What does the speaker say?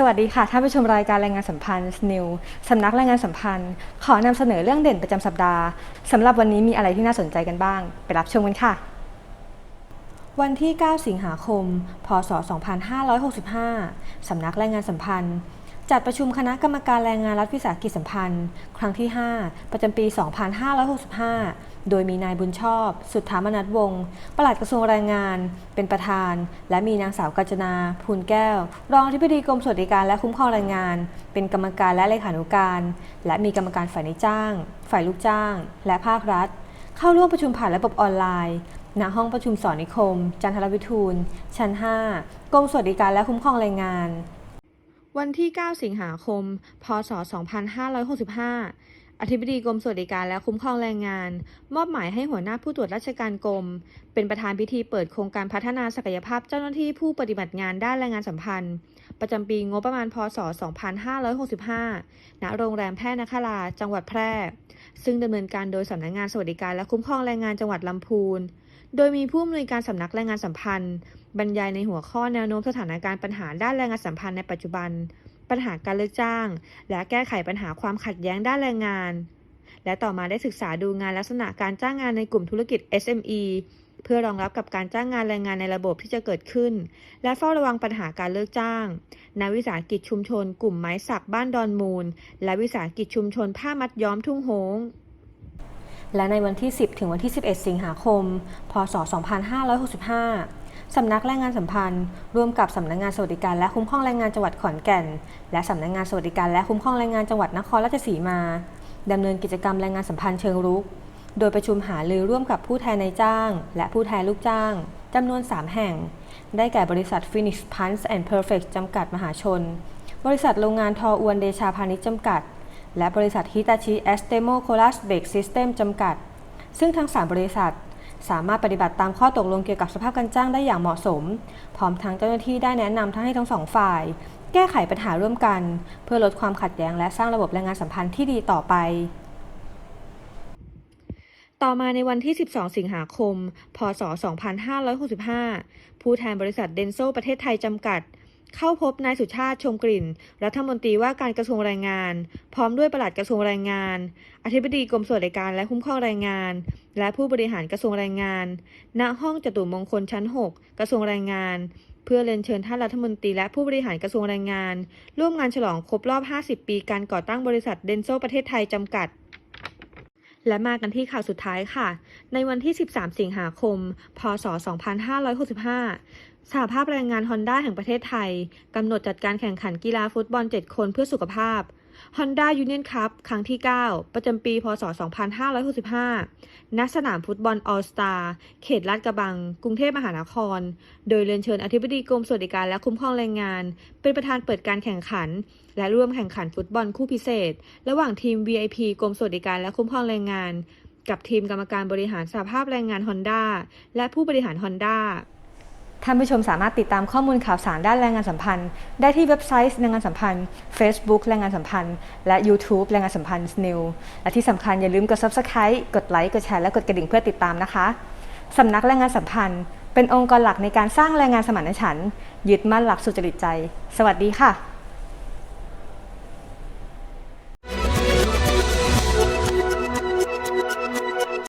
สวัสดีค่ะท่านผู้ชมรายการแรงงานสัมพันธ์นิวสำนักแรงงานสัมพันธ์ ขอนำเสนอเรื่องเด่นประจำสัปดาห์สำหรับวันนี้มีอะไรที่น่าสนใจกันบ้าง ไปรับชมกันค่ะ วันที่ 9 สิงหาคม พศ 2565 สำนักแรงงานสัมพันธ์ จัดประชุมคณะกรรมการแรงงานรัฐวิสาหกิจสัมพันธ์ ครั้งที่ 5 ประจำปี 2565 โดยมีนายบุญชอบ สุทธามนัทวงศ์ปลัดกระทรวงแรงงาน เป็นประธาน และมีนางสาวกัญจนาภูลแก้ว รองอธิบดีกรมสวัสดิการและคุ้มครองแรงงาน เป็นกรรมการและเลขานุการ และมีกรรมการฝ่ายนายจ้าง ฝ่ายลูกจ้าง และภาครัฐ เข้าร่วมประชุมผ่านระบบออนไลน์ณห้องประชุมสอนนิคม จันทรวิทูล ชั้น 5 กรมสวัสดิการและคุ้มครองแรงงาน วันที่ 9 สิงหาคม พศ 2565 อธิบดีกรมสวัสดิการและคุ้มครองแรงงาน มอบหมายให้หัวหน้าผู้ตรวจราชการกรม เป็นประธานพิธีเปิดโครงการพัฒนาศักยภาพเจ้าหน้าที่ผู้ปฏิบัติงานด้านแรงงานสัมพันธ์ ประจำปีงบประมาณ พศ 2565 ณ โรงแรมแพร่นคราจังหวัดแพร่ ซึ่งดำเนินการโดยสำนักงานสวัสดิการและคุ้มครองแรงงานจังหวัดลำพูน โดยมีผู้อำนวยการสำนักแรงงานสัมพันธ์ บรรยายในหัวข้อแนวโน้มสถานการณ์ปัญหาด้านแรงงานสัมพันธ์ในปัจจุบัน ปัญหาการเลิกจ้าง และแก้ไขปัญหาความขัดแย้งด้านแรงงาน และต่อมาได้ศึกษาดูงานลักษณะการจ้างงานในกลุ่มธุรกิจ SME เพื่อรองรับกับการจ้างงานแรงงานในระบบที่จะเกิดขึ้น และเฝ้าระวังปัญหาการเลิกจ้างในวิสาหกิจชุมชน กลุ่มไม้สักบ้านดอนมูล และวิสาหกิจชุมชนผ้ามัดย้อมทุ่งโฮง และในวันที่ 10 ถึงวันที่ 11 สิงหาคม พศ 2565 สำนักแรงงานสัมพันธ์ ร่วมกับสำนักงานสวัสดิการและคุ้มครองแรงงานจังหวัดขอนแก่น และสำนักงานสวัสดิการและคุ้มครองแรงงานจังหวัดนครราชสีมาดำเนินกิจกรรมแรงงานสัมพันธ์เชิงรุก โดยประชุมหารือร่วมกับผู้แทนนายจ้าง และผู้แทนลูกจ้างจำนวน 3 แห่ง ได้แก่บริษัท Phoenix Punch and Perfect จำกัดมหาชน บริษัทโรงงานทออวนเดชาพาณิชย์จำกัด และบริษัทฮิตาชิแอสเตโมโคลัสเบกซิสเต็มจำกัด ซึ่งทั้ง 3 บริษัท สามารถปฏิบัติตามข้อตกลงเกี่ยวกับสภาพการจ้างได้อย่างเหมาะสม พร้อมทั้งเจ้าหน้าที่ได้แนะนำทั้งให้ทั้งสองฝ่าย แก้ไขปัญหาร่วมกัน เพื่อลดความขัดแย้งและสร้างระบบแรงงานสัมพันธ์ที่ดีต่อไปต่อมาในวันที่ 12 สิงหาคม พศ 2565 ผู้แทนบริษัทเดนโซประเทศไทยจำกัด เข้าพบนายสุชาติชมกลิ่น รัฐมนตรีว่าการกระทรวงแรงงาน พร้อมด้วยปลัดกระทรวงแรงงาน อธิบดีกรมสวัสดิการและคุ้มครองแรงงาน และผู้บริหารกระทรวงแรงงาน ณห้องจตุมงคลชั้น 6 กระทรวงแรงงาน เพื่อเรียนเชิญท่านรัฐมนตรีและผู้บริหารกระทรวงแรงงาน ร่วมงานฉลองครบรอบ 50 ปีการก่อตั้งบริษัทเดนโซประเทศไทยจำกัด และมากันที่ข่าวสุดท้ายค่ะ ในวันที่ 13 สิงหาคม พศ 2565 สหภาพแรงงานฮอนด้าแห่งประเทศไทย กำหนดจัดการแข่งขันกีฬาฟุตบอล 7 คนเพื่อสุขภาพ Honda Union Cup ครั้งที่ 9 ประจำปี พศ 2565 ณ สนามฟุตบอลออลสตาร์เขตลาดกระบัง กรุงเทพมหานคร โดยเรียนเชิญอธิบดีกรมสวัสดิการและคุ้มครองแรงงาน เป็นประธานเปิดการแข่งขัน และร่วมแข่งขันฟุตบอลคู่พิเศษ ระหว่างทีม VIP กรมสวัสดิการและคุ้มครองแรงงาน กับทีมกรรมการบริหารสหภาพแรงงาน Honda และผู้บริหาร Honda ท่านผู้ชมสามารถติดตามข้อมูลข่าวสารด้านแรงงานสัมพันธ์ ได้ที่เว็บไซต์แรงงานสัมพันธ์ Facebook แรงงานสัมพันธ์ และ YouTube แรงงานสัมพันธ์ New และที่สำคัญอย่าลืมกด Subscribe กดไลค์กดแชร์และกดกระดิ่งเพื่อติดตามนะคะสำนักแรงงานสัมพันธ์ เป็นองค์กรหลักในการสร้างแรงงานสมานฉันท์ยึดมั่นหลักสุจริตใจ สวัสดีค่ะ